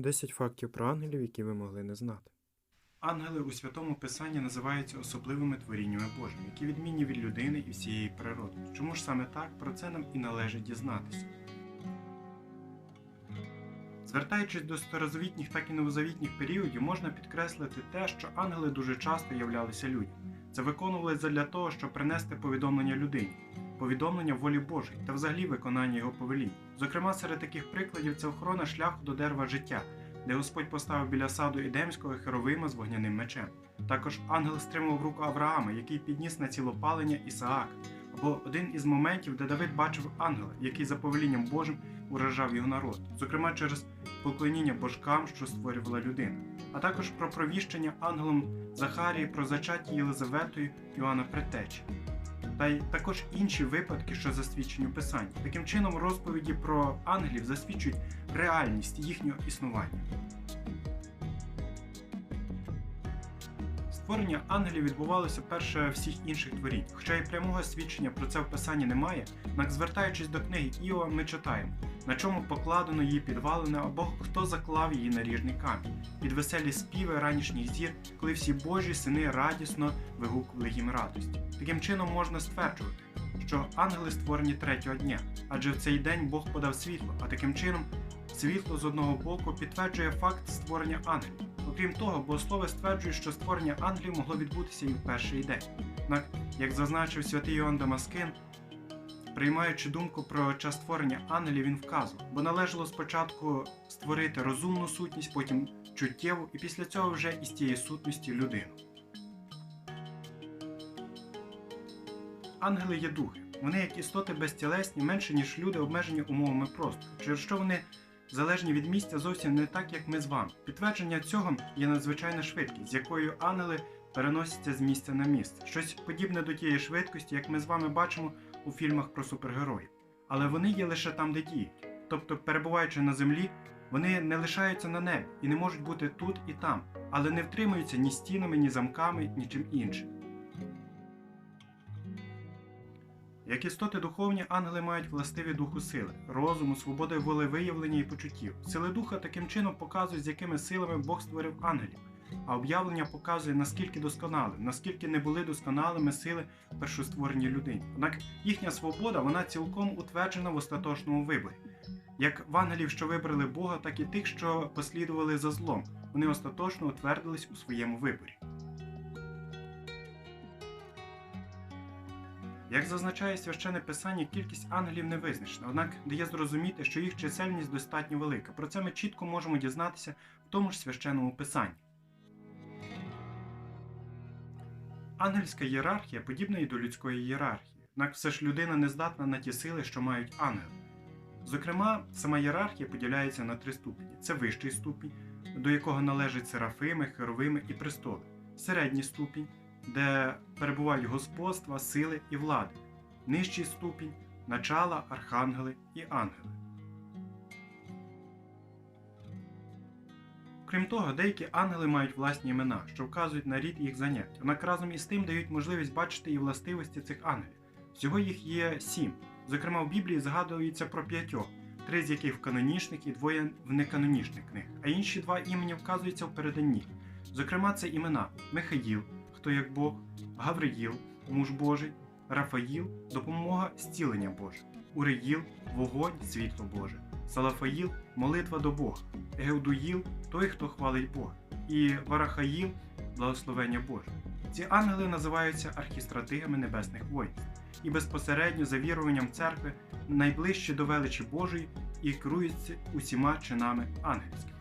10 фактів про ангелів, які ви могли не знати. Ангели у святому писанні називаються особливими творіннями Божими, які відмінні від людини і всієї природи. Чому ж саме так про це нам і належить дізнатися? Звертаючись до старозавітніх, так і новозавітніх періодів, можна підкреслити те, що ангели дуже часто являлися людям. Це виконувалося для того, щоб принести повідомлення людині, повідомлення волі Божої та взагалі виконання його повелінь. Зокрема, серед таких прикладів це охорона шляху до дерева життя, де Господь поставив біля саду Едемського херовима з вогняним мечем. Також ангел стримував руку Авраама, який підніс на цілопалення Ісаака, або один із моментів, де Давид бачив ангела, який за повелінням Божим уражав його народ, зокрема через поклоніння божкам, що створювала людина, а також про провіщення ангелом Захарії про зачаття Єлизаветою Іоанна Предтечі. Та й також інші випадки, що засвідчені у Писанні. Таким чином, розповіді про ангелів засвідчують реальність їхнього існування. Створення ангелів відбувалося перше всіх інших творінь. Хоча й прямого свідчення про це в писанні немає, однак звертаючись до книги Іова, ми читаємо, на чому покладено її підвалини або хто заклав її на ріжний камінь, під веселі співи ранішніх зір, коли всі Божі сини радісно вигукували їм радості. Таким чином можна стверджувати, що ангели створені третього дня, адже в цей день Бог подав світло, а таким чином світло з одного боку підтверджує факт створення ангелів. Окрім того, богослови стверджують, що створення ангелів могло відбутися і в перший день. Однак, як зазначив святий Іоанн Дамаскин, приймаючи думку про час створення ангелів, він вказував, бо належало спочатку створити розумну сутність, потім чуттєву, і після цього вже із тієї сутності людину. Ангели є духи. Вони, як істоти безтілесні, менше ніж люди, обмежені умовами простору, через що вони залежні від місця зовсім не так, як ми з вами. Підтвердження цього є надзвичайна швидкість, з якою ангели переносяться з місця на місце. Щось подібне до тієї швидкості, як ми з вами бачимо у фільмах про супергероїв. Але вони є лише там, де діють. Тобто, перебуваючи на землі, вони не лишаються на небі і не можуть бути тут і там, але не втримуються ні стінами, ні замками, ні чим іншим. Як істоти духовні, ангели мають властиві духу сили, розуму, свободи волевиявлення і почуттів. Сили духа таким чином показують, з якими силами Бог створив ангелів, а об'явлення показує, наскільки досконалим, наскільки не були досконалими сили першостворені людині. Однак їхня свобода вона цілком утверджена в остаточному виборі. Як в ангелів, що вибрали Бога, так і тих, що послідували за злом, вони остаточно утвердились у своєму виборі. Як зазначає священне писання, кількість ангелів не визначена, однак дає зрозуміти, що їх чисельність достатньо велика. Про це ми чітко можемо дізнатися в тому ж священному писанні. Ангельська ієрархія подібна і до людської ієрархії, однак все ж людина не здатна на ті сили, що мають ангели. Зокрема, сама ієрархія поділяється на три ступені: це вищий ступінь, до якого належать серафими, херовими і престоли, середній ступінь де перебувають господства, сили і влади, нижчий ступінь, начала, архангели і ангели. Крім того, деякі ангели мають власні імена, що вказують на рід їх занять, однак разом із тим дають можливість бачити і властивості цих ангелів. Всього їх є сім. Зокрема, в Біблії згадується про п'ятьох, три з яких в канонічних і двоє в неканонічних книг, а інші два імені вказуються в переданні. Зокрема, це імена Михаїл, хто як Бог, Гавриїл, муж Божий, Рафаїл, допомога зцілення Боже, Уреїл, вогонь, світло Боже, Салафаїл, молитва до Бога, Геудуїл той, хто хвалить Бога, і Варахаїл благословення Боже. Ці ангели називаються архістратигами небесних воїнств і безпосередньо за віруванням церкви найближчі до величі Божої і керуються усіма чинами ангельськими.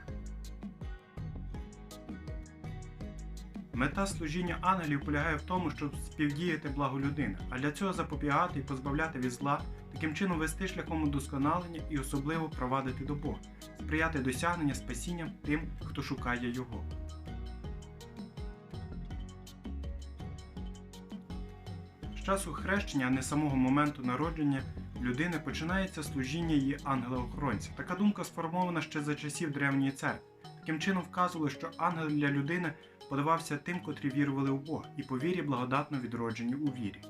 Мета служіння ангелів полягає в тому, щоб співдіяти благо людини, а для цього запобігати і позбавляти від зла, таким чином вести шляхом удосконалення і особливо провадити до Бога, сприяти досягнення спасіння тим, хто шукає Його. З часу хрещення, а не самого моменту народження людини, починається служіння її ангела-охоронця. Така думка сформована ще за часів древньої церкви. Таким чином вказували, що ангел для людини подавався тим, котрі вірували в Бога, і по вірі благодатно відроджені у вірі.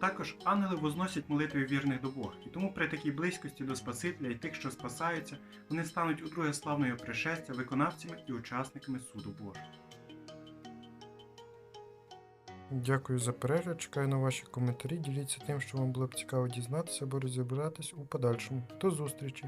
Також ангели возносять молитви вірних до Бога, і тому при такій близькості до Спасителя і тих, що спасаються, вони стануть у друге славного пришестя виконавцями і учасниками суду Божого. Дякую за перегляд, чекаю на ваші коментарі. Діліться тим, що вам було б цікаво дізнатися або розібратись у подальшому. До зустрічі!